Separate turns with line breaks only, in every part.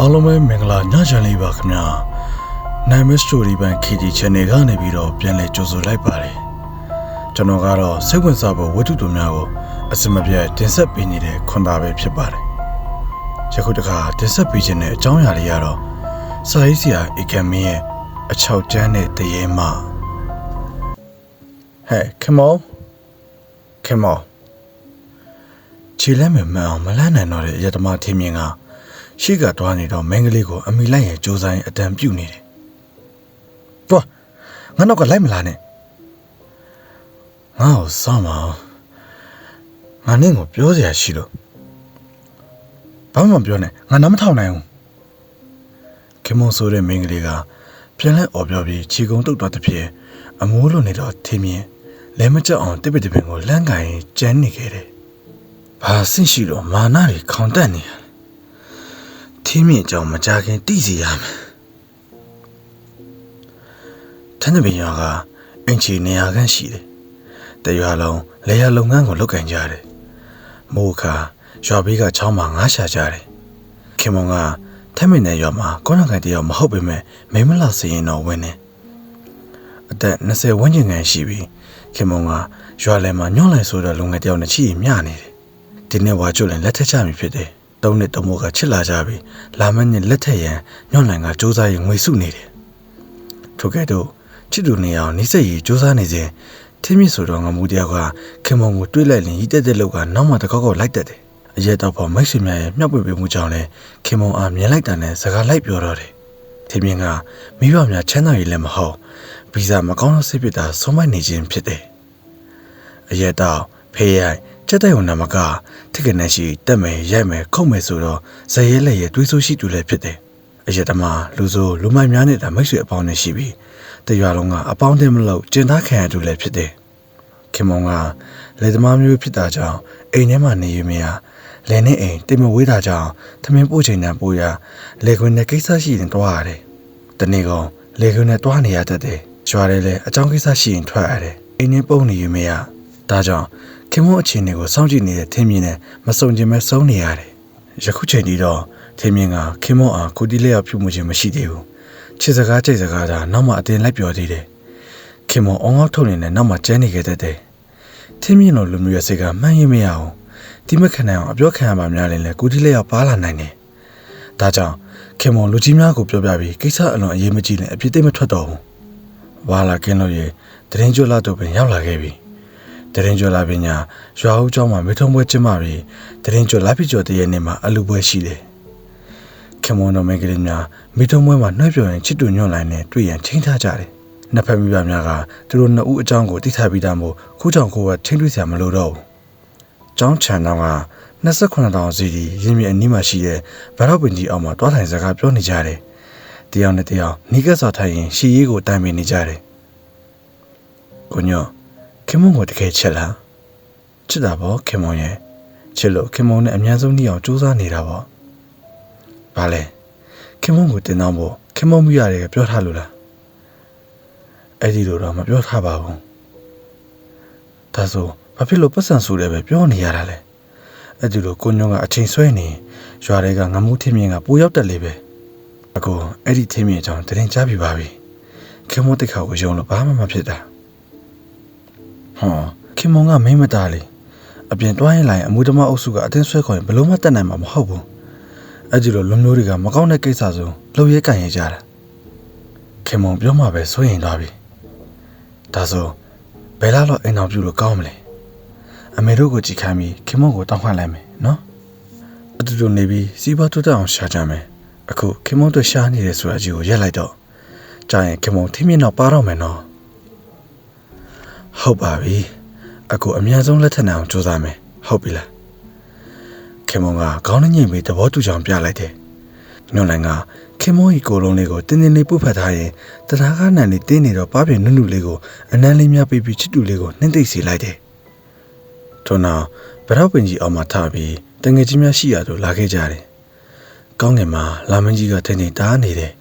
အားလုံးပဲမင်္ဂလာညချမ်းလေးပါခင်ဗျာနိုင်မစတိုရီဘန် KG channel ကနေပြီးတော့ပြန်လည်ကြိုဆိုလိုက်ပါတယ်ကျွန်တော်ကတော့စိတ်ဝင်စားဖို့ဝတ္ထုတော်များကိုအစမပြတ်တင်ဆက်ပေးနေတဲ့ခွန်သားပဲဖြစ်ပါတယ်ယခုတခါတင်ဆက်ပေးခြင်းတဲ့အကြောင်းအရာလေးကတော့စာရေးဆရာအေကမင်းရဲ့အချောက်ကျန်းတဲ့တရေမဟဲ့ခမောခမောခြေလက်မမှန်အောင်မလန့်နိုင်တော့တဲ့ရတမထင်းမြင်က ရှေ့ကတွားနေတော့မင်းကလေးကိုအမိလိုက်ရဲ့ကြိုးစားရင်အတန်ပြုတ်နေတယ်။သွားငါနောက်ကလိုက်မလားနဲ့။ငါ့ကိုစောင့်မအောင်။ငါနင့်ကိုပြောစရာရှိလို့ဘာမှမပြောနဲ့ငါနားမထောင်နိုင်ဘူး။ခင်မုံဆိုတဲ့မင်းကလေးကပြန်လဲអော်ပြောပြီးခြေကုံတုတ်သွားတဲ့ဖြစ်အမိုးလိုနေတော့ထင်းမြင်လဲမကြအောင်တစ်ပစ်တစ်ပင်ကိုလန့်ကင်ကျန်းနေခဲ့တယ်။ဘာဆင့်ရှိတော့မာနတွေခေါင်တက်နေရလဲ။ ထင်းမြင့်ကြောင်မကြခင်တိစီရမယ်။တန်းတပင်ရွာကအင်ချီနေရာခန့်ရှိတယ်။တရွာလုံးလေယာလုပ်ငန်းကိုလုပ်ကင်ကြတယ်။မိုးခါရွာဘေးကချောင်းမှာငားရှာကြတယ်။ခင်မုံကထက်မင်းတဲ့ရွာမှာကောနကန်တယောက်မဟုတ်ပေမဲ့မိမလာစရင်တော့ဝင်နေ။အသက်20ဝန်းကျင်ခန့်ရှိပြီးခင်မုံကရွာလယ်မှာညွန့်လိုက်ဆိုတဲ့လူငယ်တယောက်နဲ့ချီမျှနေတယ်။ဒီနေ့ဝါကျွတ်လည်းလက်ထက်ချမိဖြစ်တယ်။ သုံးနှစ်သုံးမိုးကချစ်လာကြပြီးလာမည့်နှစ်လက်ထက်ရန်ညွန့်လိုက်ကစူးစမ်းရင်ငွေစုနေတယ်။ထို့ကဲ့သို့ချစ်သူနေအောင်နှိစက်ရီစူးစမ်းနေစဉ်ထင်းမြင့်ဆိုတော့ငမူတယောက်ကခင်မုံကိုတွေးလိုက်ရင်ရီးတက်တဲ့လောက်ကနောက်မှတကောက်ကောက်လိုက်တက်တယ်။အရက်တော့ပေါ်မိတ်ဆွေများရဲ့မြောက်ပွေပေးမှုကြောင့်လဲခင်မုံအားမြင်လိုက်တာနဲ့စကားလိုက်ပြောတော့တယ်။ထင်းမြင့်ကမိဘများချမ်းသာရည်လည်းမဟုတ်ဗီဇာမကောင်းလို့စိတ်ပစ်တာဆုံးမနေခြင်းဖြစ်တယ်။အရက်တော့ဖေးရိုက် ချက်တဲ့ုံနမကထိကနေရှိတက်မယ်ရိုက်မယ်ခုတ်မယ်ဆိုတော့ဇရဲလက်ရဲ့တွေးဆိုရှိတူလည်းဖြစ်တယ်။အရက်တမလူဆိုလူမိုက်များနေတာမိတ်ဆွေအပေါင်းနဲ့ရှိပြီးတရွာလုံးကအပေါင်းအသင်းမလို့ကျင်သားခံရတူလည်းဖြစ်တယ်။ခင်မုံကလေသမားမျိုးဖြစ်တာကြောင့်အိမ်ထဲမှာနေရမရလဲနဲ့အိမ်တိမ်မဝေးတာကြောင့်သမင်းပို့ချိန်တန်ပို့ရလေခွင်နဲ့ကိစ္စရှိရင်တွားရတယ်။တနေ့ကောင်လေခွင်နဲ့တွားနေရတတ်တယ်။ရွာထဲလည်းအကြောင်းကိစ္စရှိရင်ထွက်ရတယ်။အိမ်နဲ့ပုံနေရမရဒါကြောင့် ခင်မုံအခြေအနေကိုစောင့်ကြည့်နေတဲ့ထင်းမြင်နဲ့မစုံကျင်မဲ့ဆုံးနေရတယ်။ယခုချိန်ထိတော့ထင်းမြင်ကခင်မုံအားကိုတီးလျောက်ပြုမှုခြင်းမရှိသေးဘူး။ချစ်စကားကြိတ်စကားသာနောက်မှအတင်လိုက်ပြောသေးတယ်။ခင်မုံအောင်အောင်ထုတ်နေတဲ့နောက်မှကျန်းနေခဲ့တတ်တယ်။ထင်းမြင်တို့လူမျိုးရဲ့စိတ်ကမှန်းရင်မရအောင်ဒီမခံနိုင်အောင်အပြောခံရပါများရင်လည်းကိုတီးလျောက်ပါလာနိုင်တယ်။ဒါကြောင့်ခင်မုံလူကြီးများကိုပြောပြပြီးကိစ္စအလွန်အရေးမကြီးနဲ့အပြစ်သိမထွက်တော့ဘူး။ဝါလာကင်းလို့ရေတရင်ကျွတ်လာတော့ပင်ရောက်လာခဲ့ပြီ။ တရင်ကျွတ်လာပင်ညာရွာဦးကျောင်းမှာမေထုံးပွဲကျင်းပပြီးတရင်ကျွတ်လာဖြစ်ကျော်တရဲ့နေ့မှာအလူပွဲရှိတယ်။ခင်မုံတော်မင်းကလေးများမေထုံးပွဲမှာနှွှဲပြော်ရင်ချစ်တူညွန့်လိုက်နဲ့တွေ့ရန်ချင်းထားကြတယ်။နှစ်ဖက်မိဘများကသူတို့နှစ်ဦးအကြောင်းကိုသိထားပြီးသားမို့ခုကြောင့်ကိုကချင်းတွေ့စရာမလိုတော့ဘူး။ကျောင်းချန်တော်က28တောင်စီဒီရင်းမြစ်အနီးမှာရှိတဲ့ဗရောက်ပင်ကြီးအောက်မှာတွားထိုင်စကားပြောနေကြတယ်။တယောက်နဲ့တယောက်နီးကပ်စွာထိုင်ရင်ရှီရေးကိုတိုင်ပင်နေကြတယ်။ကိုညော ခင်မုံကိုတကယ်ချစ်လားချစ်တာပေါ့ခင်မုံရဲ့ချစ်လို့ခင်မုံနဲ့အများဆုံးနှီးအောင်ကြိုးစားနေတာပေါ့။ဘာလဲခင်မုံကိုတင်တော့ဖို့ခင်မုံမိရတယ်ပြောထားလို့လားအဲ့ဒီလိုတော့မပြောထားပါဘူး။ဒါဆိုဘာဖြစ်လို့ပတ်စံဆိုတယ်ပဲပြောနေရတာလဲ။အဲ့ဒီလိုကိုညောကအချိန်ဆွဲနေရွာတွေကငမှုထင်းမြင်ကပိုရောက်တက်လေပဲ။အကိုအဲ့ဒီထင်းမြင်အကြောင်းတင်ကြားပြပါပြီ။ခင်မုံတိတ်ခါကိုယုံလို့ဘာမှမဖြစ်တာ။ ဟောခင်မုံကမင်းမသားလေအပြင်တွားရင်လိုက်အမူတမအုပ်စုကအတင်းဆွဲခေါ်ရင်ဘလို့မှတတ်နိုင်မှာမဟုတ်ဘူးအဲ့ဒီလိုလူမျိုးတွေကမကောင်းတဲ့ကိစ္စဆိုလှုပ်ရဲကန်ရဲကြတာခင်မုံပြောမှပဲစိုးရင်သွားပြီဒါဆိုဘယ်လာတော့အိမ်တော်ပြုလို့ကောင်းမလဲအမေတို့ကိုကြည်ခိုင်းပြီးခင်မုံကိုတောင်းခံလိုက်မယ်နော်အတူတူနေပြီးစီးပွားတိုးတက်အောင်ရှာကြမယ်အခုခင်မုံတို့ရှားနေတယ်ဆိုတဲ့အကြီးကိုရက်လိုက်တော့ကြာရင်ခင်မုံထိမြင့်တော့ပါတော့မယ်နော် ဟုတ်ပါပြီအကူအများဆုံးလက်ထက်နိုင်အောင်စူးစမ်းမယ်ဟုတ်ပြီလားခင်မုံကခေါင်းနဲ့ညင်ပြီးသဘောတူချောင်ပြလိုက်တယ်ညွန်နိုင်ကခင်မုံဤကိုယ်လုံးလေးကိုတင်းတင်းလေးပုတ်ဖက်ထားရင်တရားကားနံလေးတင်းနေတော့ပါပြင်းနုနုလေးကိုအနမ်းလေးများပြီးပြီးချစ်တူလေးကိုနှင်းသိပ်စီလိုက်တယ်ထို့နောက်ဗရောက်ပင်ကြီးအောင်မှထားပြီးတငယ်ချင်းများရှိရသို့လာခဲ့ကြတယ်ကောင်းငင်မှာလာမင်းကြီးကထင်းထင်းတားနေတယ်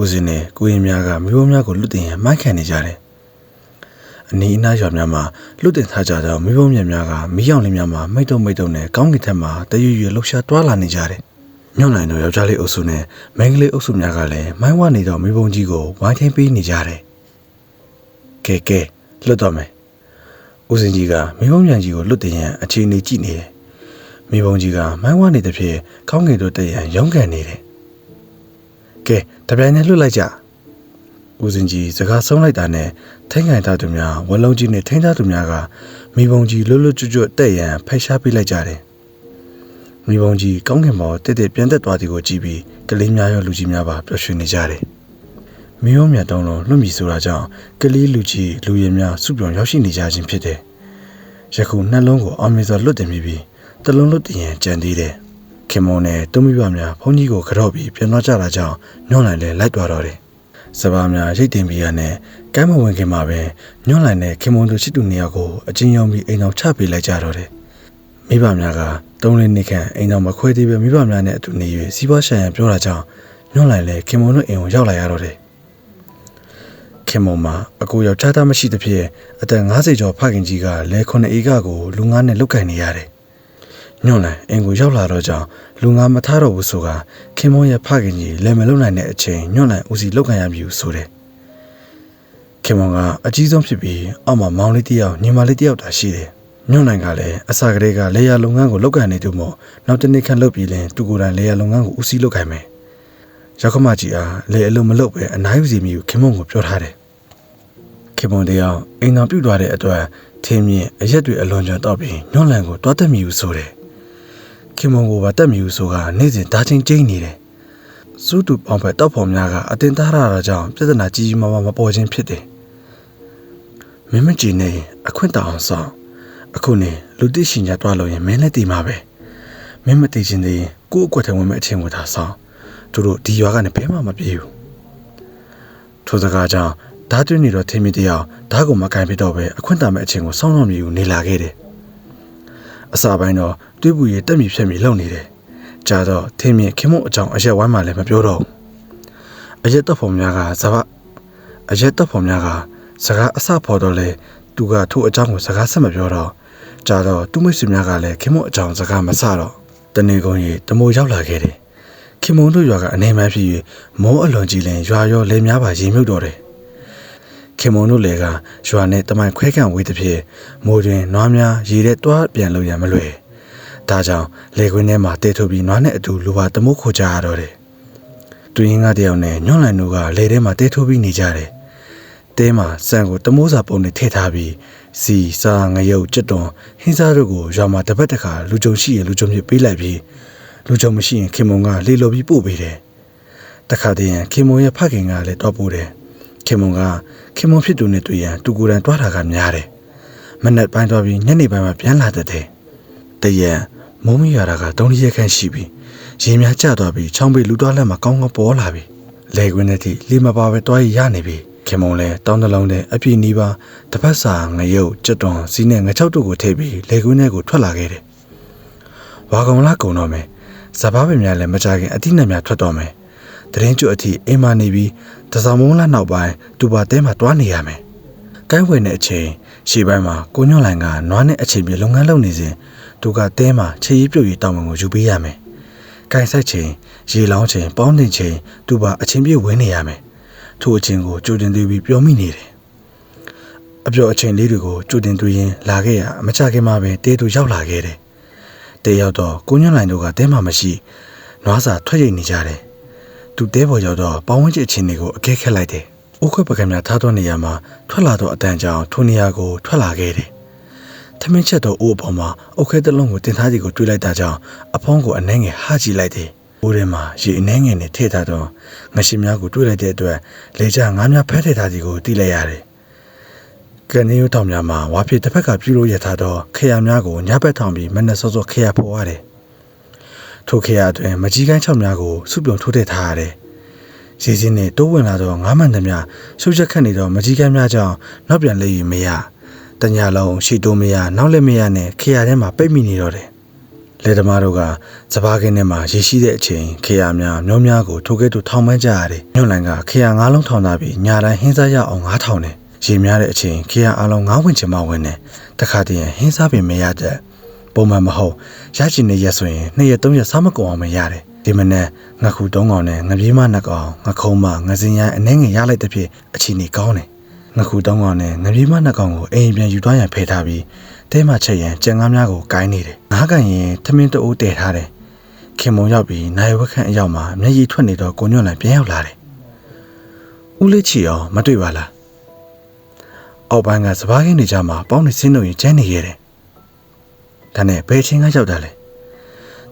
ဦးစင်းနဲ့ကိုရင်များကမျိုးများကိုလွတ်တင်ရန်မိုက်ခံနေကြတယ် အနီးအနားရွာများမှာလွတ်တင်ထားကြတော့မိဘမြတ်များကမီးရောင်လေးများမှာမိတ်တုံမိတ်တုံနဲ့ကောင်းကင်ထက်မှာတရွရွလှုပ်ရှားတွားလာနေကြတယ်ညွန့်လိုက်တော့ယောက်ျားလေးအုပ်စုနဲ့မိန်းကလေးအုပ်စုများကလည်းမိုင်းဝနေတော့မိဘုံကြီးကိုဝိုင်းထင်းပေးနေကြတယ်။ကဲကဲလွတ်တော့မယ်။ဦးစင်ကြီးကမိဘုံညံကြီးကိုလွတ်တင်ရန်အခြေအနေကြည့်နေတယ်။မိဘုံကြီးကမိုင်းဝနေတဲ့ဖြစ်ကောင်းကင်တို့တည့်ရန်ရုန်းကန်နေတယ်။ကဲတပြိုင်နဲ့လွတ်လိုက်ကြ။ဦးစင်ကြီးစကားဆုံးလိုက်တာနဲ့ ထိန်ကန်သားသူများဝလုံးကြီးနဲ့ထိန်သားသူများကမိဘုံကြီးလွတ်လွတ်ကျွတ်ကျွတ်တဲ့ရန်ဖိတ်ရှားပေးလိုက်ကြတယ်မိဘုံကြီးကောင်းကင်ဘော်တက်တက်ပြန်တက်သွားသည်ကိုကြည့်ပြီးကလေးများရောလူကြီးများပါပျော်ရွှင်နေကြတယ်မိဘုံမြတ်တုံးလုံးလွတ်မီဆိုတာကြောင့်ကလေးလူကြီးလူရည်များစုပြုံရောက်ရှိနေကြခြင်းဖြစ်တယ်ယခုနှလုံးကိုအောင်မြင်စွာလွတ်တင်ပြီးပြီးတလုံးလွတ်တင်ရန်ကြံသေးတယ်ခင်မုံနဲ့တုံးမိဘများဘုန်းကြီးကိုကြော့ပြီးပြန်သွားကြတာကြောင့်ညွန့်လိုက်လဲလိုက်သွားတော့တယ် စပါးများရိတ်တင်ပြီးရနဲ့ကမ်းမဝင်ခင်မှာပဲညွန့်လိုက်နဲ့ခင်မုံတို့ချစ်သူနှစ်ယောက်ကိုအချင်းယုံပြီးအိမ်အောင်ချပေးလိုက်ကြတော့တယ်မိဘများကသုံးလေးနှစ်ခန့်အိမ်တော်မခွဲသေးပဲမိဘများနဲ့အတူနေ၍စီးပွားရှာရန်ပြောတာကြောင့်ညွန့်လိုက်လဲခင်မုံတို့အိမ်ကိုရောက်လာရတော့တယ်ခင်မုံမှာအကိုယောက်ျားသားမရှိသဖြင့်အသက်50ကျော်ဖခင်ကြီးကလဲခုနှစ်ဧကကိုလူငါးနဲ့လုတ်ကင်နေရတယ် ညွန့်လိုက်အိမ်ကိုရောက်လာတော့ကြောင့်လူငါးမထားတော့ဘူးဆိုကခင်မုံရဲ့ဖခင်ကြီးလဲမလုံနိုင်တဲ့အချိန်ညွန့်လိုက်ဦးစီလုတ်ကင်ရပြီဆိုတယ်ခင်မုံကအကြီးဆုံးဖြစ်ပြီးအောက်မှာမောင်လေးတစ်ယောက်ညီမလေးတစ်ယောက်တာရှိတယ်ညွန့်နိုင်ကလည်းအစာကလေးကလေယာလုပ်ငန်းကိုလုပ်ကန်နေသူမို့နောက်တစ်နှစ်ခန့်လုပ်ပြီးလင်သူကိုယ်တိုင်လေယာလုပ်ငန်းကိုဦးစီးလုပ်ခိုင်းမယ်။ရောက်ခမကြီးအားလေအလုံးမလုပ်ပဲအနားယူစီမိကိုခင်မုံကိုပြောထားတယ်။ခင်မုံတရားအိမ်တော်ပြုတ်သွားတဲ့အတွက်ထင်းမြင့်အရက်တွေအလွန်ကျွံတော့ပြီးညွန့်လန်ကိုတွားတက်မိယူဆိုတယ်။ ခင်မုံကိုပါတက်မိယူဆိုကနေ့စဉ်ဓာချင်းကျိန်းနေတယ်။စူးတူပေါင်ဖက်တောက်ဖော်များကအတင်သားရတာကြောင့်ပြဿနာကြီးကြီးမားမားမပေါ်ခြင်းဖြစ်တယ်။မင်းမကြည့်နေအခွင့်တောင်ဆောင်အခုနေလူတိရှင်ကြတွားလို့ရင်မင်းလည်းတည်မှာပဲမင်းမတည်ချင်သေးရင်ကို့အကွက်ထဲဝင်မဲ့အချင်းကိုသာဆောင်သူတို့ဒီရွာကနေဘယ်မှမပြေဘူးထိုစကားကြောင့်ဓာတ်တွင်းနေတော့ထင်းမြတယောက်ဓာတ်ကိုမကန်ဖြစ်တော့ပဲအခွင့်တာမဲ့အချင်းကိုစောင်းတော့မြည်ဦးနေလာခဲ့တယ် အစာပိုင်းတော့တွေးပူရတက်မြည်ဖြက်မြည်လုံနေတယ်ကြာတော့ထင်းမြခင်မုံအကြောင်းအရက်ဝိုင်းမှလည်းမပြောတော့ဘူးအရက်တော့ဖော်များကစပါအရက်တော့ဖော်များကစကားအစဖော်တော့လေသူကထို့အကြောင်းကိုစကားဆက်မပြောတော့ကြာတော့သူ့မိတ်ဆွေများကလည်းခင်မုံအကြောင်းစကားမဆတော့တနေကုန်ရီတမိုးရောက်လာခဲ့တယ်ခင်မုံတို့ရွာကအနေမှန်းဖြစ်၍မိုးအလွန်ကြီးလင်ရွာရောလေများပါရေမြုပ်တော့တယ် ခင်မုံတို့လည်းကရွာနဲ့တမိုင်ခွဲခန့်ဝေးသဖြင့်မိုးတွင်နွားများရေထဲတွားပြန်လို့ရမလွယ်ဒါကြောင့်လေခွင်းထဲမှာတဲထုတ်ပြီးနွားနဲ့အတူလူပါတမိုးခိုကြရတော့တယ်တွင်းကတယောက်နဲ့ညွန့်လန်တို့ကလေထဲမှာတဲထုတ်ပြီးနေကြတယ်တဲမှာစံကိုတမိုးစာပုံနဲ့ထည့်ထားပြီးစီစာငရုတ်ကြက်တွန်ဟင်းစားတို့ကိုရွာမှာတစ်ပတ်တစ်ခါလူကြုံရှိရင်လူကြုံဖြစ်ပေးလိုက်ပြီးလူကြုံမရှိရင်ခင်မုံကလေလိုပြီးပို့ပေးတယ်တခါတည်းရင်ခင်မုံရဲ့ဖခင်ကလည်းတော့ပို့တယ်ခင်မုံက ခင်မုံဖြစ်သူနဲ့တွေ့ရန်သူကိုယ်တိုင်တွားတာကများတယ်မနက်ပိုင်းသွားပြီးညနေပိုင်းမှာပြန်လာတတ်တယ်တရက်မုံမရတာကတုံးရက်ခန့်ရှိပြီးရေများကျသွားပြီးချောင်းပေလူတွားလက်မှာကောင်းကောင်းပေါ်လာပြီလေကွင်းနဲ့ထိလေမပါပဲတွားရရနေပြီခင်မုံလဲတောင်းတလုံးနဲ့အပြည့်နီးပါတပတ်စာငရုတ်ကြက်တွန်စီးနဲ့ငချောက်တို့ကိုထည့်ပြီးလေကွင်းထဲကိုထွက်လာခဲ့တယ်။ဝါကောင်လာကုံတော့မယ်။စပားပင်များလည်းမကြခင်အတိနဲ့များထွက်တော့မယ်။ တရင်ကျွတ်အထိအိမ်မနေပြီးတစောင်းမုံလာနောက်ပိုင်းတူပါတဲမှာတွားနေရမယ်။ကိုင်းဝင်တဲ့အချိန်ရှေ့ပိုင်းမှာကိုညွန့်လိုင်ကနွားနဲ့အချိန်ပြလုပ်ငန်းလုပ်နေစဉ်သူကတဲမှာခြေရည်ပြုတ်ရည်တောင်းပန်ကိုယူပေးရမယ်။ကိုင်ဆက်ချိန်ရေလောင်းချိန်ပေါင်းတင်ချိန်သူပါအချင်းပြည့်ဝင်နေရမယ်ထိုအချင်းကိုကြိုတင်သွေးပြီးပြောမိနေတယ်။အပြော့အချင်းလေးတွေကိုကြိုတင်သွေးရင်လာခဲ့ရအမချခင်မှာပဲတဲသူရောက်လာခဲ့တယ်။တဲရောက်တော့ကိုညွန့်လိုင်တို့ကတဲမှာမရှိနွားစာထွက်ရိပ်နေကြတယ်။ သူတဲပေါ်ရောက်တော့ပေါင်းဝန်းကျင်အချင်းတွေကိုအကဲခက်လိုက်တယ်။အိုးခွက်ပကံများထားသောနေရာမှာထွက်လာသောအတန်ကြောင်ထိုနေရာကိုထွက်လာခဲ့တယ်။သမင်းချက်တော့အိုးအပေါ်မှာအုတ်ခဲတစ်လုံးကိုတင်ထားစီကိုတွေးလိုက်တာကြောင့်အဖုံးကိုအနှဲငယ်ဟာကြည့်လိုက်တယ်။အိုးထဲမှာရေအနှဲငယ်နဲ့ထည့်ထားတော့ငရှင်များကိုတွေးလိုက်တဲ့အတွက်လေကျငါးများဖဲထည့်ထားစီကိုတီးလိုက်ရတယ်။ကနေရိုးတောင်များမှာဝါဖြစ်တစ်ဖက်ကပြုလို့ရထားတော့ခရများကိုညဘက်ထောင်ပြီးမနဲ့စောစောခရပေါ်ရတယ်။ ထိုခရအတွင်းမကြီးကိုင်းချောက်များကိုစုပြုံထိုးထည့်ထားရတယ်။ရေစင်းနဲ့တိုးဝင်လာတော့ငါးမှန်သမျှရှုပ်ချက်ခတ်နေတော့မကြီးကိုင်းများကြောင့်နောက်ပြန်လေယူမရ။တညာလုံးရှီတိုးမရနောက်လည်းမရနဲ့ခရထဲမှာပိတ်မိနေတော့တယ်။လေသမားတို့ကစပားကင်းထဲမှာရေရှိတဲ့အချိန်ခရများမျိုးများကိုထိုကဲ့သို့ထောင်ပန်းကြရတယ်။ညွန့်လိုင်ကခရငါးလုံးထောင်သားပြီးညာတိုင်းဟင်းစားရအောင်ငါးထောင်တယ်။ရေများတဲ့အချိန်ခရအလုံးငါးဝင်ချင်မှဝင်တယ်။တခါတည်းဟင်းစားပင်မရတဲ့ ပုံမှန်မဟုတ်ရချင်တဲ့ရက်ဆိုရင်နှစ်ရက်သုံးရက်စားမကုန်အောင်မရတယ်။တ ဒီမနေ့ငါခု၃កောင်နဲ့ငပြေးမနှစ်កောင်ငခုံးမငစင်ရန်အနှဲငယ်ရလိုက်တဲ့ဖြစ်အချီနေကောင်းတယ်ငခု၃កောင်နဲ့ငပြေးမနှစ်កောင်ကိုအိမ်ပြန်ယူသွားရန်ဖယ်ထားပြီးတဲမချက်ရန်ကြံကားများကိုကိုင်းနေတယ်ငါးကန်ရင်ထမင်းတအိုးတည်ထားတယ်ခင်မုံရောက်ပြီးနိုင်ဝက်ခန့်အရောက်မှာမျက်ရည်ထွက်နေတော့ကိုညွန့်လန်ပြန်ရောက်လာတယ်ဦးလေးချီအောင်မတွေ့ပါလားအောက်ပိုင်းကစပားခင်းတွေကြမှာပေါင်းနေစင်းလို့ရင်ကျန်းနေရတယ် ဒါနဲ့ဘယ်ချင်းကရောက်တာလဲ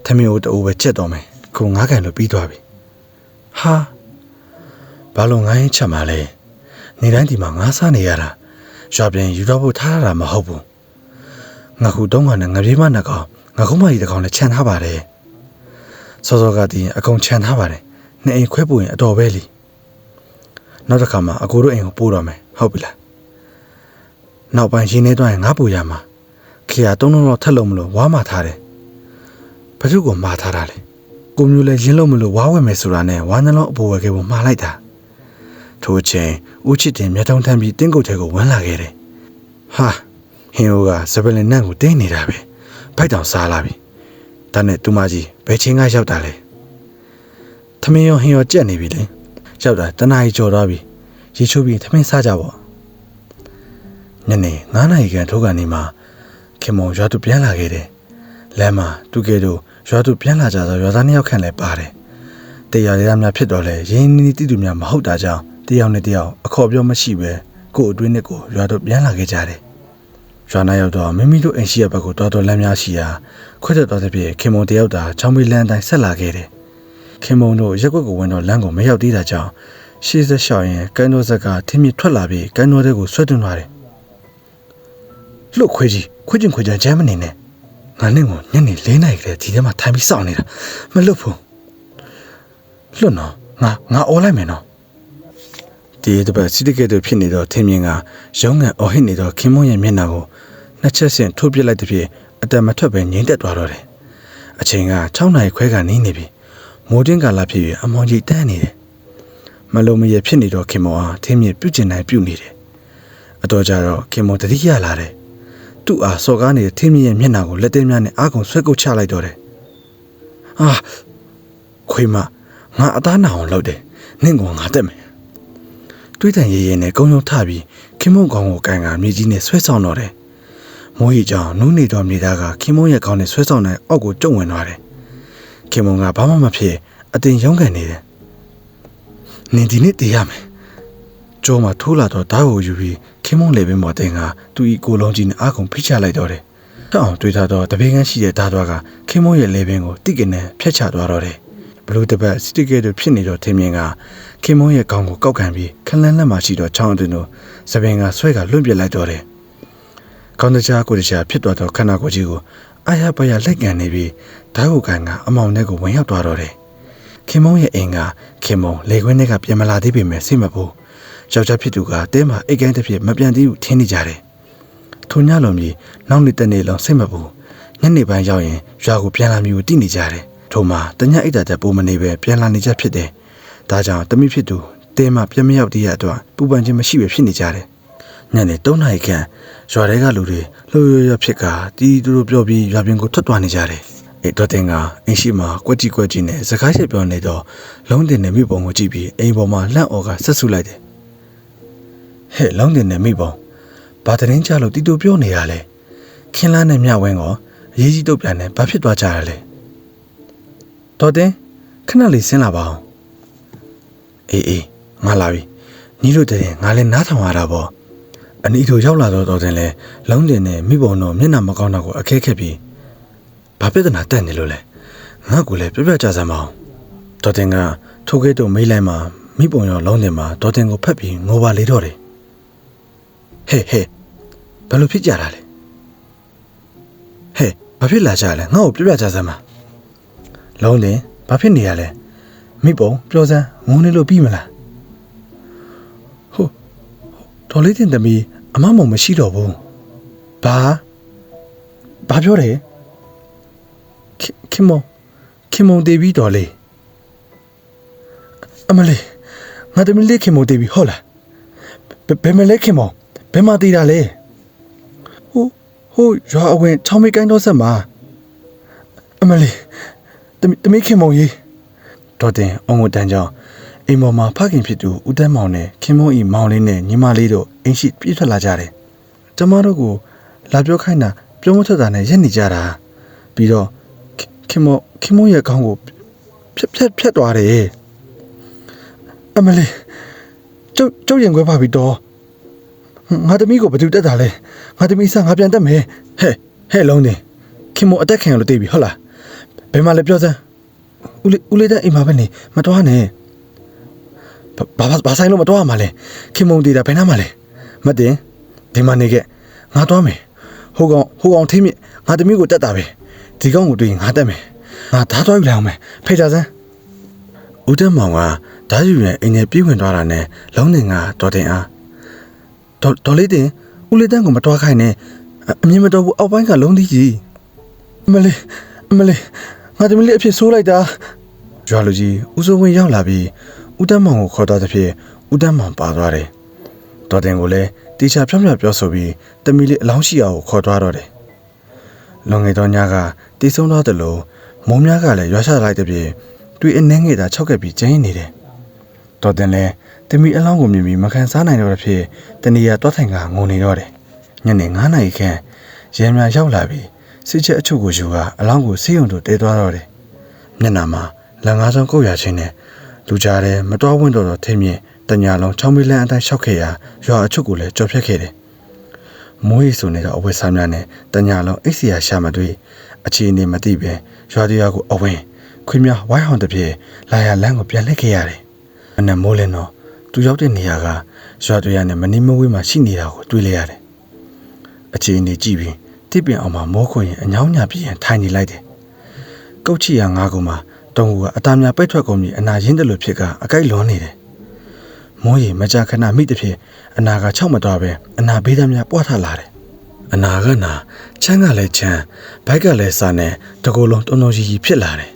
ထမင်းအိုးတအိုးပဲချက်တော့မယ်ခုငါးကန်လို့ပြီးသွားပြီဟာဘာလို့ငါရင်ချက်မှာလဲနေတိုင်းဒီမှာငါစားနေရတာရွာပြန်ယူတော့ဖို့ထားရတာမဟုတ်ဘူးငါခုတုံးကနဲ့ငပြေးမနှကောင်ငါခုမကြီးတစ်ကောင်နဲ့ခြံထားပါတယ်စောစောကတည်းကအကုန်ခြံထားပါတယ်နှစ်အိမ်ခွဲပူရင်အတော်ပဲလीနောက်တစ်ခါမှအကိုတို့အိမ်ကိုပို့တော့မယ်ဟုတ်ပြီလားနောက်ပိုင်းရင်းနေသွားရင်ငါပူရမှာ ခရီးတုံးလုံးတော့ထက်လို့မလို့ဝါမှထားတယ်ဘယ်သူကမှားထားတာလဲကိုမျိုးလဲရင်းလို့မလို့ဝါဝယ်မယ်ဆိုတာနဲ့ဝါနှလုံးအပေါ်ဝယ်ကေကိုမှားလိုက်တာထို့အချိန်ဦးချစ်တင်မျက်တုံးထမ်းပြီးတင်းကုတ်ထဲကိုဝန်းလာခဲ့တယ်ဟာဟင်းအိုကစပလင်နန့်ကိုတင်းနေတာပဲဖိုက်တောင်စားလာပြီဒါနဲ့တူမကြီးဘယ်ချင်းကရောက်တာလဲထမင်းရောဟင်းရောကြက်နေပြီလေရောက်တာတနားကြီးကြော်သွားပြီရေချိုးပြီးထမင်းစားကြပေါ့ညနေ9နာရီခန့်ထိုးကန်နေမှာ ခင်မုံရွာသူပြန်လာခဲ့တယ်လမ်းမှာသူကဲတို့ရွာသူပြန်လာကြတော့ရွာသားနှစ်ယောက်ခန့်လည်းပါတယ်တရားရရများဖြစ်တော့လဲရင်းနှီးတိတူများမဟုတ်တာကြောင့်တယောက်နဲ့တယောက်အခေါ်ပြောမရှိပဲကို့အတွင်းနဲ့ကိုရွာသူပြန်လာခဲ့ကြတယ်ရွာနာရောက်တော့မိမိတို့အိမ်ရှိရဘက်ကိုတော်တော်လမ်းများရှိရာခွတ်တက်တော်တဲ့ပြည့်ခင်မုံတယောက်သာချောင်းမေးလမ်းတိုင်းဆက်လာခဲ့တယ်ခင်မုံတို့ရက်ွက်ကိုဝင်တော့လမ်းကိုမရောက်သေးတာကြောင့်ရှေ့ဆက်လျှောက်ရင်ကန်းတော်ဆက်ကထင်းမြထွက်လာပြီးကန်းတော်တဲ့ကိုဆွဲသွင်းသွားတယ် လှုပ်ခွေးကြီးခွေးချင်းခွေးချမ်းချမ်းမနေနဲ့ငါနဲ့ကိုညနေ၄နာရီကလေးဒီထဲမှာထိုင်ပြီးစောင့်နေတာမလွတ်ဘူးလွတ်နော်ငါငါអော်လိုက်မယ်နော်ဒီတပတ်စီတကဲတို့ဖြစ်နေတော့ထင်းမြင်ကရုံးငံအော်ဟစ်နေတော့ခင်မွန်းရဲ့မျက်နှာကိုနှစ်ချက်ဆင့်ထိုးပစ်လိုက်တဲ့ဖြစ်အတံမထွက်ပဲငိမ့်တက်သွားတော့တယ်အချိန်က6နာရီခွဲကနီးနေပြီမိုးတင်းကာလဖြစ်ပြီးအမောင်ကြီးတန်းနေတယ်မလုံးမရဖြစ်နေတော့ခင်မွန်းအားထင်းမြင်ပြုတ်ကျင်နိုင်ပြုတ်နေတယ်အတော်ကြတော့ခင်မွန်းတတိယလာတယ် သူ့အားစော်ကားနေတဲ့ထင်းမြင့်ရဲ့မျက်နှာကိုလက်သေးများနဲ့အာကုံဆွဲကုတ်ချလိုက်တော့တယ်။ဟာခွေးမငါအသားနာအောင်လုပ်တယ်။နင့်ကငါတက်မယ်။တွေးတန်ရဲရဲနဲ့ကုံယုံထပြီးခင်မုံကောင်ကိုကန်ကမြေကြီးနဲ့ဆွဲဆောင်တော့တယ်။မိုးရီကြောင်နူးနေတော်မြေသားကခင်မုံရဲ့ခေါင်းနဲ့ဆွဲဆောင်တဲ့အောက်ကိုကျုံဝင်သွားတယ်။ခင်မုံကဘာမှမဖြစ်အတင်ရုန်းကန်နေတယ်။နင်ဒီနေ့တည်ရမယ်။ ကျောမှာထိုးလာတော့ဓာတ်ကိုယူပြီးခင်မုံလေပင်ပေါ်တင်ကသူ့ဤကိုလုံးကြီးနဲ့အာကုံဖိချလိုက်တော့တယ်။ထောက်အောင်တွေးထားတော့တပင်းကန်းရှိတဲ့ဓာတ်သွားကခင်မုံရဲ့လေပင်ကိုတိကနေဖျက်ချသွားတော့တယ်။ဘလူးတပတ်စတိကေတို့ဖြစ်နေတော့ထင်းမြင်ကခင်မုံရဲ့ခေါင်းကိုကောက်ခံပြီးခလန်းလက်မှရှိတော့ချောင်းအတွင်းတို့သပင်ကဆွဲကလွန့်ပစ်လိုက်တော့တယ်။ကောင်းတကြားကိုတကြားဖြစ်သွားတော့ခန္ဓာကိုယ်ကြီးကိုအာရပါရလက်ကန်နေပြီးဓာတ်ကိုကန်ကအမောင်ထဲကိုဝင်ရောက်သွားတော့တယ်။ခင်မုံရဲ့အိမ်ကခင်မုံလေခွင်းထဲကပြန်မလာသေးပေမဲ့စိတ်မပူ။ ယောက်ျားဖြစ်သူကတဲမှာအိတ်ကိုင်းတစ်ဖြစ်မပြန်သေးဘူးထင်းနေကြတယ်။ထိုညလုံးကြီးနောက်နေ့တနေ့လုံးစိတ်မပူညနေပိုင်းရောက်ရင်ရွာကိုပြန်လာမျိုးတည်နေကြတယ်။ထိုမှာတညအိတ်တာတက်ပိုးမနေပဲပြန်လာနေကြဖြစ်တယ်။ဒါကြောင့်တမိဖြစ်သူတဲမှာပြန်မရောက်သေးရတော့ပူပန်ခြင်းမရှိပဲဖြစ်နေကြတယ်။ညနေ3နာရီခန့်ရွာထဲကလူတွေလှုပ်ရရဖြစ်ကတီးတူတူပြောပြီးရွာပြင်ကိုထွက်သွားနေကြတယ်။အဲ့တော့တင်ကအင်းရှိမှာကွက်ကြီးကွက်ကြီးနဲ့စကားချက်ပြောနေတော့လုံးတင်နဲ့မိပုံကိုကြည့်ပြီးအိမ်ပေါ်မှာလှန့်အော်ကဆက်ဆုလိုက်တယ် ဟဲ့လောင်းတင်နဲ့မိပုံဘာတရင်ကြလို့တီတူပြောနေရလဲခင်းလားနဲ့မြဝင်းကောအရေးကြီးတုတ်ပြန်နဲ့ဘာဖြစ်သွားကြရလဲတော်တင်ခဏလေးဆင်းလာပါအောင်အေးအေးငါလာပြီညီတို့တဲ့ငါလည်းနားထောင်ရတာပေါ့အနီတို့ရောက်လာတော့တော်တင်လဲလောင်းတင်နဲ့မိပုံတို့မျက်နှာမကောင်းတော့ကိုအခဲခက်ပြီးဘာပြဿနာတက်နေလို့လဲငါ့ကိုလည်းပြပြကြစမ်းမအောင်တော်တင်ကထိုးခဲတို့မိလိုက်မှာမိပုံရောလုံးတင်မှာတော်တင်ကိုဖက်ပြီးငိုပါလေတော့တယ် ဟဲ့ဟဲ့ဘယ်လိုဖြစ်ကြတာလဲဟဲ့ဘာဖြစ်လာကြလဲငါ့ကိုပြပြကြစမ်းပါလုံးလင်ဘာဖြစ်နေရလဲမိပုံပြောစမ်းငုံနေလို့ပြီးမလားဟုတ်တော်လေးတင်သမီးအမမုံမရှိတော့ဘူးဘာဘာပြောတယ်ခင်မခင်မတေးပြီးတော်လေးအမလေးငါတမီးလေးခင်မတေးပြီးဟုတ်လားဘယ်မလဲခင်မောဘ ယ်မှာတည်တာလဲဟိုဟိုရွာအဝင်ချောင်းမေးကိုင်းတော့ဆက်မှာအမလေးတမီးတမီးခင်မုံကြီးဒေါ်တင်အုံကိုတန်းကြောင့်အိမ်ပေါ်မှာဖခင်ဖြစ်သူဦးတန်းမောင်နဲ့ခင်မုန်းဤမောင်လေးနဲ့ညီမလေးတို့အိမ်ရှိပြေးထွက်လာကြတယ်။ကျမတို့ကိုလာပြောခိုင်းတာပြောမထွက်တာနဲ့ရက်နေကြတာပြီးတော့ခင်မခင်မုန်းရဲ့ခေါင်းကိုဖြတ်ဖြတ်ဖြတ်သွားတယ်။အမလေးကျုပ်ကျုပ်ရင်ခွဲပါပြီတော့ ငါသမီးကိုဘယ်သူတက်တာလဲငါသမီးစားငါပြန်တက်မယ်ဟဲ့ဟဲ့လုံးတင်ခင်မအတက်ခံရလို့သိပြီဟုတ်လားဘယ်မှာလဲပြောစမ်းဦးလေးဦးလေးတဲ့အိမ်မှာပဲနေမတော်နဲ့ဘာဘာဘာဆိုင်လို့မတော်ရမှာလဲခင်မုံတေးတာဘယ်နှမှာလဲမတင်ဒီမှာနေခဲ့ငါသွားမယ်ဟိုကောင်ဟိုကောင်ထိမြင့်ငါသမီးကိုတက်တာပဲဒီကောင်ကိုတွေ့ရင်ငါတက်မယ်ငါဓာတ်သွားယူလိုက်အောင်မယ်ဖေးကြစမ်းဦးတက်မောင်ကဓာတ်ယူရင်အိမ်ထဲပြေးဝင်သွားတာနဲ့လုံးနေကတော်တင်အား ဒေါ်ဒေါ်လေးတင်ဦးလေးတန်းကိုမတော်ခိုင်းနဲ့အအမြင်မတော်ဘူးအောက်ပိုင်းကလုံးသီးကြီးအမလေးအမလေးငါသမီးလေးအဖြစ်ဆိုးလိုက်တာရွာလူကြီးဦးစိုးဝင်းရောက်လာပြီးဦးတန်းမောင်ကိုခေါ်သွားတဲ့ဖြစ်ဦးတန်းမောင်ပါသွားတယ်တော်တင်ကိုလည်းတီချာဖြောင်းဖြောင်းပြောဆိုပြီးတမီလေးအလောင်းရှိအောင်ခေါ်သွားတော့တယ်လွန်ငယ်သောညကတီးဆုံးသွားတယ်လို့မိုးများကလည်းရွာချလိုက်တဲ့ဖြစ်တွေ့အနှဲငယ်သာ၆ကက်ပြီးကျင်းနေတယ်တော်တင်လည်း တမီအလောင်းကိုမြင်ပြီးမခံစားနိုင်တော့တဲ့ဖြစ်တနေရာတွားထိုင်ကငုံနေတော့တယ်ညနေ9နာရီခန့်ရဲများရောက်လာပြီးစစ်ချက်အချုပ်ကိုယူကအလောင်းကိုဆေးရုံသို့တဲသွားတော့တယ်မျက်နှာမှာလန်ငါးဆုံးကုတ်ရချင်းနဲ့လူကြားထဲမတော်ဝင့်တော့တော့ထင်းမြင့်တညာလုံးချောင်းမီလန်းအတိုင်းရှောက်ခဲ့ရာရွာအချုပ်ကိုလည်းကြော်ဖြတ်ခဲ့တယ်မိုးရီဆိုနေတော့အဝတ်စားများနဲ့တညာလုံးအိတ်စီယာရှာမတွေ့အခြေအနေမသိပဲရွာတရားကိုအဝင်ခွေးများဝိုင်းဟောင်တစ်ပြေလာရလန်းကိုပြန်လှည့်ခဲ့ရတယ်အနက်မိုးလင်းတော့ သူရောက်တဲ့နေရာကရွာတရားနဲ့မနီမဝေးမှာရှိနေတာကိုတွေ့လိုက်ရတယ်အခြေအနေကြည့်ပြီးတိပင်အောင်မှာမောခွင်ရင်အညောင်းညာပြင်းထိုင်နေလိုက်တယ်ကုတ်ချီရငါးကုမှာတုံးကအသားများပိတ်ထွက်ကုန်ပြီးအနာရင်းတယ်လို့ဖြစ်ကအကိုက်လွန်နေတယ်မိုးရီမကြခဏမိတဲ့ဖြစ်အနာက၆မတော်ပဲအနာဘေးသားများပွားထလာတယ်အနာကနာချမ်းကလည်းချမ်းဘိုက်ကလည်းစားနဲ့တကူလုံးတုံတုံကြီးကြီးဖြစ်လာတယ်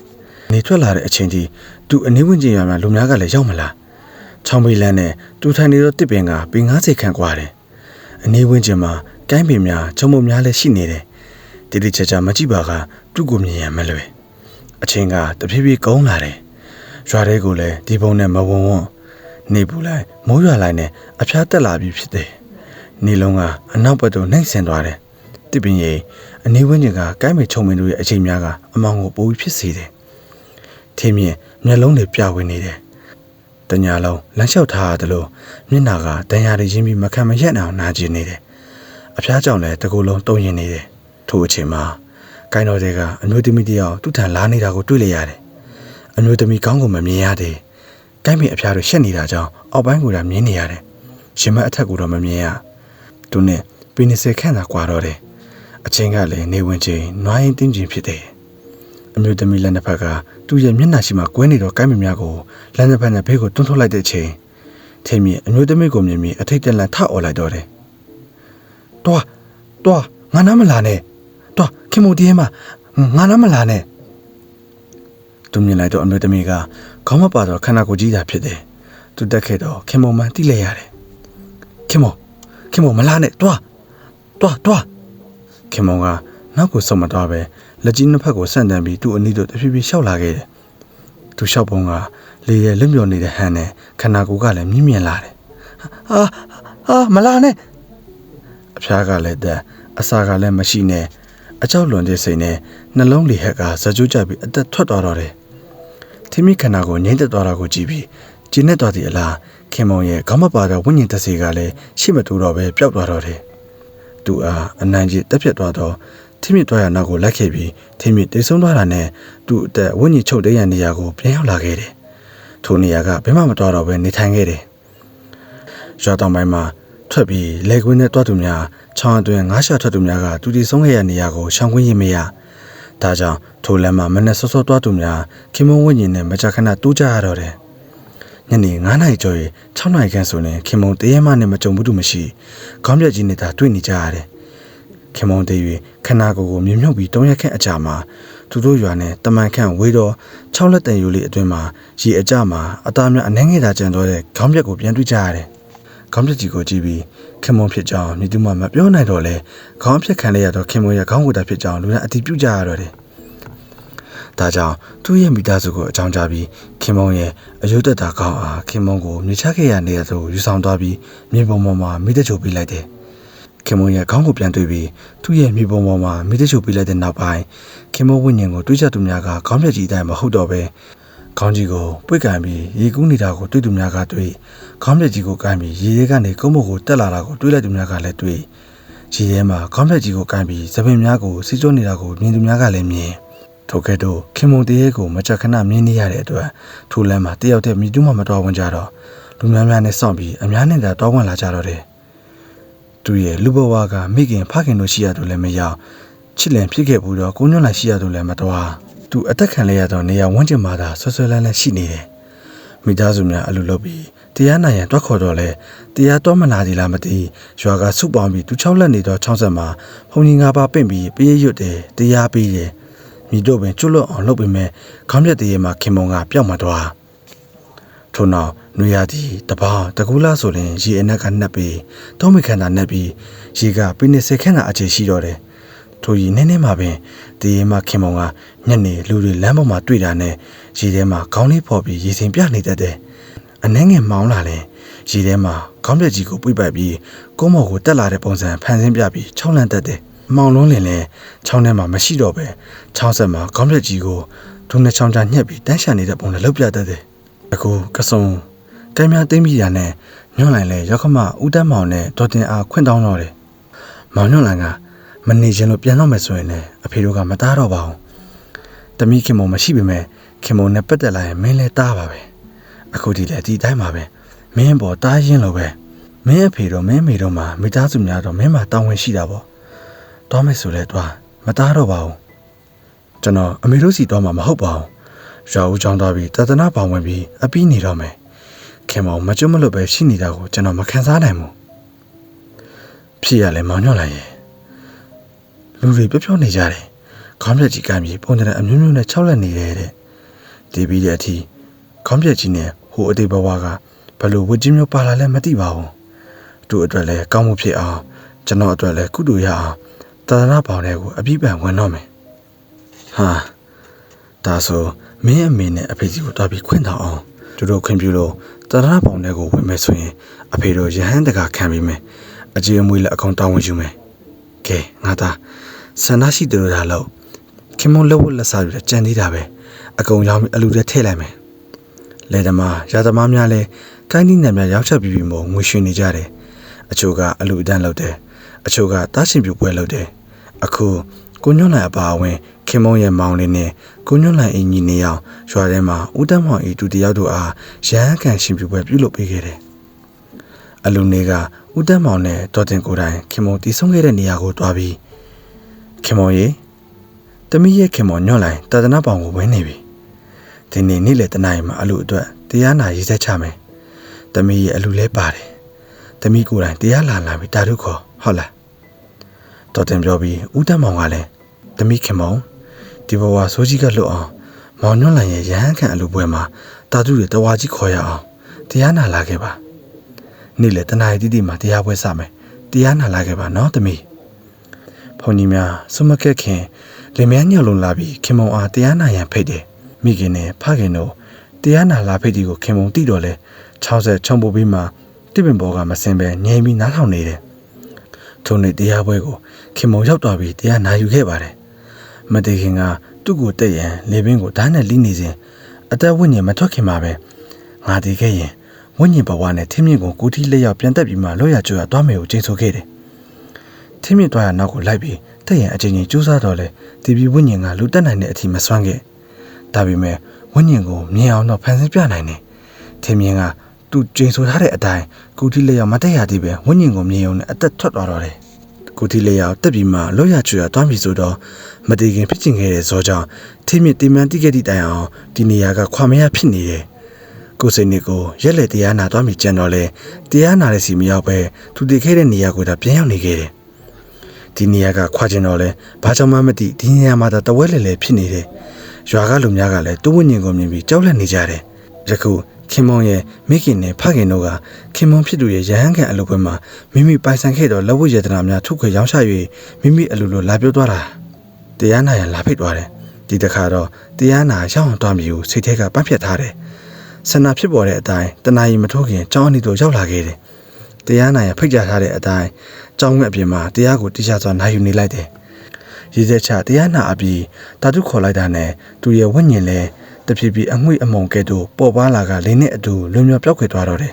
နေထွက်လာတဲ့အချိန်ကြီးသူအနည်းဝင်ကျင်ရမှာလူများကလည်းရောက်မလား ချောင်းပိလန်းနဲ့တူထိုင်နေတော့တစ်ပင်ကပင်90ခန့်กว่าတယ်အနည်းဝင်ကျင်မှာကိုင်းပင်များချုံမုံများလည်းရှိနေတယ်တိတိကျကျမကြည့်ပါကသူ့ကိုမြင်ရမလွယ်အချင်းကတဖြည်းဖြည်းကုန်းလာတယ်ရွာတွေကလည်းဒီပုံနဲ့မဝုံဝွန်းနေပူလိုက်မိုးရွာလိုက်နဲ့အဖျားတက်လာပြီးဖြစ်တယ်နေလုံးကအနောက်ဘက်သို့နှိမ့်ဆင်သွားတယ်တစ်ပင်ရီအနည်းဝန်းကျင်ကကိုင်းမေချုံမင်းတို့ရဲ့အချိန်များကအမောင်ကိုပိုးပြီးဖြစ်စေတယ်ထင်းမြင့်မျက်လုံးတွေပြဝင်နေတယ် တညာလုံးလမ်းလျှောက်ထားရတယ်လို့မျက်နာကတန်ရာတွေရင်းပြီးမခံမရက်အောင်နာကျင်နေတယ်အဖျားကြောင့်လည်းတကူလုံးတုံရင်နေတယ်ထို့အချိန်မှာကိုင်းတော်တွေကအမျိုးသမီးတယောက်သူ့ထံလာနေတာကိုတွေ့လိုက်ရတယ်အမျိုးသမီးကောင်းကိုမမြင်ရသေးကိုင်းပင်အဖျားတွေရှက်နေတာကြောင့်အောက်ပိုင်းကိုသာမြင်နေရတယ်ရှင်မအထက်ကိုတော့မမြင်ရသူနဲ့ပင်နေစခန့်သာကွာတော့တယ်အချင်းကလည်းနေဝင်ချင်းနွားရင်တင်းချင်းဖြစ်တယ်အမျိုးသမီးလက်နှစ်ဖက်က သူ့ရဲ့မျက်နှာရှိမှကွဲနေတော့ကိုင်းပင်များကိုလက်နှစ်ဖက်နဲ့ဘေးကိုတွန်းထုတ်လိုက်တဲ့အချိန်ထင်းမြင့်အမျိုးသမီးကိုမြင်ပြီးအထိတ်တလန့်ထအော်လိုက်တော့တယ်တွားတွားငါနားမလာနဲ့တွားခင်မိုတီးရဲ့မှာငါနားမလာနဲ့သူမြင်လိုက်တော့အမျိုးသမီးကခေါင်းမပါတော့ခန္ဓာကိုယ်ကြီးတာဖြစ်တယ်သူတက်ခဲ့တော့ခင်မိုမှန်တိလိုက်ရတယ်ခင်မိုခင်မိုမလာနဲ့တွားတွားတွားခင်မိုကနောက်ကိုစုံမတော့ပဲ လက်ကြီးနှစ်ဖက်ကိုဆန့်တန်ပြီးသူ့အနီးတို့တဖြည်းဖြည်းရှောက်လာခဲ့တယ်သူလျှောက်ပုံကလေရဲလွတ်မြော်နေတဲ့ဟန်နဲ့ခန္ဓာကိုယ်ကလည်းမြင့်မြင့်လာတယ်ဟာဟာမလာနဲ့အဖျားကလည်းတက်အစာကလည်းမရှိနဲ့အကြောက်လွန်တဲ့စိတ်နဲ့နှလုံးလေဟက်ကဇကြိုးကြပြီးအသက်ထွက်သွားတော့တယ်။ထိမိခန္ဓာကိုငိမ့်သက်သွားတာကိုကြည့်ပြီးကျင်းနေသွားသည့်အလားခင်မုံရဲ့ခေါင်းမပါတဲ့ဝိညာဉ်တစေကလည်းရှိမတူတော့ပဲပျောက်သွားတော့တယ်။သူအားအနံကြီးတက်ပြတ်သွားတော့ ထိမိသွားရနောက်ကိုလိုက်ခဲ့ပြီးထိမိတိတ်ဆုံးသွားတာနဲ့သူ့အသက်ဝိညာဉ်ချုပ်တဲ့ရနေရာကိုပြန်ရောက်လာခဲ့တယ်။ထိုနေရာကဘယ်မှမတော်တော့ပဲနေထိုင်ခဲ့တယ်။ရွာတောင်ပိုင်းမှာထွက်ပြီးလေကွင်းနဲ့တွားသူများချောင်းအတွင်းငါးရှာထွက်သူများကတူတီဆုံးခဲ့ရနေရာကိုရှောင်ခွင့်ရမရ။ဒါကြောင့်ထိုလမ်းမှာမနဲ့စောစောတွားသူများခင်မုံဝိညာဉ်နဲ့မကြာခဏတူးကြရတော့တယ်။ညနေ9နာရီကျော်ရင်6နာရီခန့်ဆိုရင်ခင်မုံတရေမနဲ့မကြုံဘူးသူမရှိခေါင်းပြက်ကြီးနဲ့သာတွေ့နေကြရတယ်။ ခင်မုံတရွေခနာကိုကိုမြင်မြုပ်ပြီးတုံးရက်ခန့်အကြာမှာသူတို့ရွာနဲ့တမန်ခန့်ဝေးတော့6လက်တန်ယူလေးအတွင်းမှာရေအကြမှာအသားများအနှဲငယ်သာကျန်တော့တဲ့ခေါင်းပြက်ကိုပြန်တွေ့ကြရတယ်။ခေါင်းပြက်ကြီးကိုကြည့်ပြီးခင်မုံဖြစ်ကြောင်းမြည်သူမမပြောနိုင်တော့လဲခေါင်းဖြစ်ခံလိုက်ရတော့ခင်မုံရဲ့ခေါင်းကိုယ်တာဖြစ်ကြောင်းလူနဲ့အတိပြုကြရတော့တယ်။တဒါကြောင့်သူ့ရဲ့မိသားစုကိုအကြောင်းကြားပြီးခင်မုံရဲ့အယုဒ္ဓတာကောင်းအားခင်မုံကိုမြေချခဲ့ရနေတဲ့သူကိုယူဆောင်သွားပြီးမြေပုံပေါ်မှာမိတချိုပေးလိုက်တယ်။ ခင်မုံရဲ့ခေါင်းကိုပြန်တွေ့ပြီးသူ့ရဲ့မြေပုံပေါ်မှာမိတချိုပေးလိုက်တဲ့နောက်ပိုင်းခင်မုံဝိညာဉ်ကိုတွေးချက်သူများကခေါင်းပြက်ကြီးအတိုင်းမဟုတ်တော့ပဲခေါင်းကြီးကိုပွေ့ကန်ပြီးရေကူးနေတာကိုတွေ့သူများကတွေ့ခေါင်းပြက်ကြီးကိုကန်ပြီးရေရဲကနေကုန်းမုတ်ကိုတက်လာတာကိုတွေ့လိုက်သူများကလည်းတွေ့ရေထဲမှာခေါင်းပြက်ကြီးကိုကန်ပြီးသပင်များကိုစီးကျိုးနေတာကိုမြင်သူများကလည်းမြင်ထိုကဲ့သို့ခင်မုံတရေကိုမကြခဏမြင်နေရတဲ့အတွက်ထိုလမ်းမှာတယောက်တည်းမြည်တူးမှမတော်ဝင်ကြတော့လူများများနဲ့စောင့်ပြီးအများနဲ့သာတောင်းဝင်လာကြတော့တယ် သူရဲ့လူဘဝကမိခင်ဖခင်တို့ရှိရတော့လည်းမရောက်ချစ်လင်ဖြစ်ခဲ့ဘူးတော့ကိုညွန့်လိုက်ရှိရတော့လည်းမတော်သူအသက်ခံလိုက်ရတော့နေရာဝန်းကျင်မှာသာဆွဆွလန်းလန်းရှိနေတယ်မိသားစုများအလိုလုပ်ပြီးတရားနိုင်ရန်တွက်ခေါ်တော့လဲတရားတော်မလာသေးလားမသိရွာကစုပေါင်းပြီးသူ၆လက်နေတော့၆ဆက်မှာဖုန်ကြီး၅ပါးပင့်ပြီးပြေးရွတ်တယ်တရားပြီးတယ်မိတို့ပင်ကျွလွတ်အောင်လုပ်ပေမဲ့ခေါင်းပြက်တရေမှာခင်မုံကပျောက်မသွား ထို့နောက်နွေရာသီတပောင်းတကူလာဆိုရင်ရေအနက်ကနှက်ပြီးတောမိခန္ဓာနှက်ပြီးရေကပိနေစေခန့်တာအခြေရှိတော့တယ်ထိုရီနည်းနည်းမှပင်တရေမှာခင်မုံကညနေလူတွေလမ်းပေါ်မှာတွေ့တာနဲ့ရေထဲမှာခေါင်းလေးဖော်ပြီးရေစင်ပြနေတတ်တယ်အနှဲငယ်မောင်းလာရင်ရေထဲမှာခေါင်းပြက်ကြီးကိုပွိပိုက်ပြီးကုန်းမော်ကိုတက်လာတဲ့ပုံစံဖန်ဆင်းပြပြီးချောင်းလန့်တတ်တယ်မောင်လုံးလင်လဲချောင်းထဲမှာမရှိတော့ပဲချောင်းဆက်မှာခေါင်းပြက်ကြီးကိုဒုနှစ်ချောင်းချညှက်ပြီးတန်းရှာနေတဲ့ပုံနဲ့လှုပ်ပြတတ်တယ် အခုကစုံကဲများသိမ့်ပြီးရနဲ့ညွန့်လိုက်လဲရောက်ခမဦးတန်းမောင်နဲ့ဒေါ်တင်အားခွင့်တောင်းတော့တယ်မောင်ညွန့်လိုက်ကမနေခြင်းလို့ပြန်တော့မယ်ဆိုရင်လည်းအဖေတို့ကမသားတော့ပါဘူးတမိခင်မမရှိပေမဲ့ခင်မနဲ့ပတ်သက်လာရင်မင်းလဲတားပါပဲအခုဒီလေဒီတိုင်းပါပဲမင်းပေါ်တားရင်လို့ပဲမင်းအဖေတော့မင်းမေတော့မှမိသားစုများတော့မင်းမှာတောင်းဝင်ရှိတာပေါ့တော့မယ်ဆိုလဲတွားမသားတော့ပါဘူးကျွန်တော်အမေတို့စီတော့မှမဟုတ်ပါဘူး ရွာဦးချောင်းသွားပြီးတသနာပေါင်ဝင်ပြီးအပီးနေတော့မယ်ခင်မောင်မကျွတ်မလို့ပဲရှိနေတာကိုကျွန်တော်မခံစားနိုင်ဘူးဖြစ်ရလဲမောင်ညွန့်လိုက်ရဲ့လူတွေပြောပြောနေကြတယ်ခေါင်းပြက်ကြီးကမ်းပြီးပုံတဲ့အမျိုးမျိုးနဲ့ခြောက်လက်နေတယ်တဲ့ဒီပြီးတဲ့အထိခေါင်းပြက်ကြီးနဲ့ဟိုအသေးဘဝကဘလို့ဝတ်ကြီးမျိုးပါလာလဲမသိပါဘူးသူ့အတွက်လည်းကောင်းမှုဖြစ်အောင်ကျွန်တော်အတွက်လည်းကုတူရအောင်သာသနာပေါင်းတဲ့ကိုအပြည့်ပံဝင်တော့မယ်ဟာဒါဆို မင်းအမေနဲ့အဖေကြီးကိုတွားပြီးခွင့်တောင်းအောင်သူတို့ခွင့်ပြုလို့သာသနာပေါင်းတဲ့ကိုဝင်မယ်ဆိုရင်အဖေတို့ရဟန်းတကာခံပြီးမယ်အကြေအမွေလည်းအကောင်တောင်းဝင်ယူမယ်ကဲငါသားဆန္ဒရှိတယ်လို့ဒါလို့ခင်မုံလက်ဝတ်လက်စားပြီးကြံသေးတာပဲအကုန်ရောင်းပြီးအလူတွေထည့်လိုက်မယ်လေသမားရာသမားများလည်းကိုင်းနီးနယ်များရောက်ချက်ပြီးပြီးမို့ငွေရွှင်နေကြတယ်အချို့ကအလူအတန်းလုပ်တယ်အချို့ကတားရှင်ပြပွဲလုပ်တယ်အခု ကိုညွန့်လိုက်အပါအဝင်ခင်မုံရဲ့မောင်လေးနဲ့ကိုညွန့်လိုက်အင်ကြီးနေအောင်ရွာထဲမှာဦးတန်းမောင်ဤတူတယောက်တို့အားရဟန်းခံရှင်ပြပွဲပြုလုပ်ပေးခဲ့တယ်အလူနေကဦးတန်းမောင်နဲ့တော်တင်ကိုတိုင်ခင်မုံတီးဆုံးခဲ့တဲ့နေရာကိုတွားပြီးခင်မုံရေတမီးရဲ့ခင်မော်ညွန့်လိုက်တာသနာပေါင်ကိုဝင်နေပြီဒီနေ့နေ့လေတနားရီမှာအလူအတွက်တရားနာရေးဆက်ချမယ်တမီးရဲ့အလူလဲပါတယ်တမီးကိုယ်တိုင်တရားလာလာပြီးတာထုခေါ်ဟုတ်လားတော်တင်ပြောပြီးဦးတန်းမောင်ကလည်း တမီးခင်မောင်ဒီဘဝဆိုးကြီးကလွတ်အောင်မောင်ညွန့်လိုက်ရဲ့ရဟန်းခံအလူပွဲမှာတာထုတွေတဝါကြီးခေါ်ရအောင်တရားနာလာခဲ့ပါနေ့လေတနားရီတိတိမှာတရားပွဲစမယ်တရားနာလာခဲ့ပါနော်တမီးဘုန်းကြီးများစွမကက်ခင်လင်မယားညှော်လုံးလာပြီးခင်မုံအားတရားနာရန်ဖိတ်တယ်မိခင်နဲ့ဖခင်တို့တရားနာလာဖိတ်ဒီကိုခင်မုံတိတော့လဲ60ချုံပိုပြီးမှတစ်ပင်ဘောကမစင်ပဲငြိမ်ပြီးနားထောင်နေတယ်ထုံနေတရားပွဲကိုခင်မုံရောက်သွားပြီးတရားနာယူခဲ့ပါတယ် မတေခင်ကသူ့ကိုတက်ရန်လေပင်ကိုဓာတ်နဲ့လိနေစဉ်အသက်ဝိညာဉ်မထွက်ခင်မှာပဲငါတည်ခဲ့ရင်ဝိညာဉ်ဘဝနဲ့ထင်းမြင့်ကိုကိုတီးလက်ရောက်ပြန်တက်ပြီးမှလောရကျွရသွားမယ်ကိုကျင်းဆိုခဲ့တယ်ထင်းမြင့်သွားရနောက်ကိုလိုက်ပြီးတက်ရင်အချိန်ချင်းကြိုးစားတော့လေဒီပြည်ဝိညာဉ်ကလူတက်နိုင်တဲ့အထိမစွမ်းခဲ့ဒါပေမဲ့ဝိညာဉ်ကိုမြင်အောင်တော့ဖန်ဆင်းပြနိုင်တယ်ထင်းမြင့်ကသူကျင်းဆိုထားတဲ့အတိုင်းကုတီလက်ရောက်မတက်ရသေးပဲဝိညာဉ်ကိုမြင်အောင်နဲ့အသက်ထွက်သွားတော့တယ် ကုတီလက်ရောက်တက်ပြီးမှလောရချူရတွမ်းပြီဆိုတော့မတည်ခင်ဖြစ်ချင်ခဲ့တဲ့ဇောကြောင့်ထင်းမြင့်တင်မှန်တိခဲ့တဲ့တိုင်အောင်ဒီနေရာကခွာမရဖြစ်နေတယ်ကိုစိတ်နေကိုရက်လက်တရားနာသွားမိကြံတော့လဲတရားနာတဲ့စီမရောက်ပဲသူတည်ခဲ့တဲ့နေရာကိုဒါပြန်ရောက်နေခဲ့တယ်ဒီနေရာကခွာကျင်တော့လဲဘာကြောင့်မှမသိဒီနေရာမှာတဝဲလဲလဲဖြစ်နေတယ်ရွာကလူများကလည်းတူဝိညာဉ်ကိုမြင်ပြီးကြောက်လန့်နေကြတယ်ယခု ခင်မုံရဲ့မိခင်နဲ့ဖခင်တို့ကခင်မုံဖြစ်သူရဲ့ရဟန်းခံအလုပ်ပွဲမှာမိမိပိုင်ဆိုင်ခဲ့သောလက်ဝတ်ရတနာများထုတ်ခွေရောင်းချ၍မိမိအလိုလိုလာပြောသွားတာတရားနာရန်လာဖိတ်သွားတယ်ဒီတစ်ခါတော့တရားနာရောက်အောင်သွားမည်ဟုစိတ်ထဲကပန့်ဖြတ်ထားတယ်ဆန္ဒဖြစ်ပေါ်တဲ့အတိုင်းတနာရီမထိုးခင်ကျောင်းအနီးသို့ရောက်လာခဲ့တယ်တရားနာရဖိတ်ကြားထားတဲ့အတိုင်းကျောင်းငှက်အပြင်မှာတရားကိုတရားစွာနိုင်ယူနေလိုက်တယ်ရေးစက်ချတရားနာအပြီးတာတုခေါ်လိုက်တာနဲ့သူရဲ့ဝိညာဉ်လဲ တဖြည်းဖြည်းအငွေ့အမုံကဲ့သို့ပေါ်ပါလာကလင်းနဲ့အတူလွန်မြော်ပြောက်ခွေသွားတော့တယ်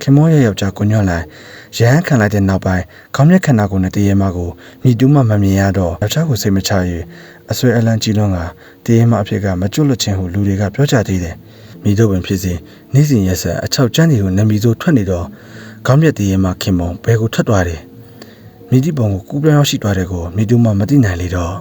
ခင်မောရဲ့ယောက်ျားကိုညွန့်လိုက်ရဟန်းခံလိုက်တဲ့နောက်ပိုင်းခေါင်းမျက်ခန္ဓာကိုယ်နဲ့တရေမကိုမြည်တူးမှမမြင်ရတော့ယောက်ျားကိုစိတ်မချ၍အဆွဲအလန်းကြီးလွန်းကတရေမအဖြစ်ကမကျွတ်လွတ်ခြင်းဟုလူတွေကပြောကြသေးတယ်မိတို့ပင်ဖြစ်စေနေ့စဉ်ရက်ဆက်အချောက်ကျန်းတွေကိုနမီဆိုထွက်နေတော့ခေါင်းမျက်တရေမခင်မုံဘဲကိုထွက်သွားတယ်မိတိပုံကိုကူးပြောင်းရောက်ရှိသွားတဲ့ကိုမိတူးမှမသိနိုင်လေတော့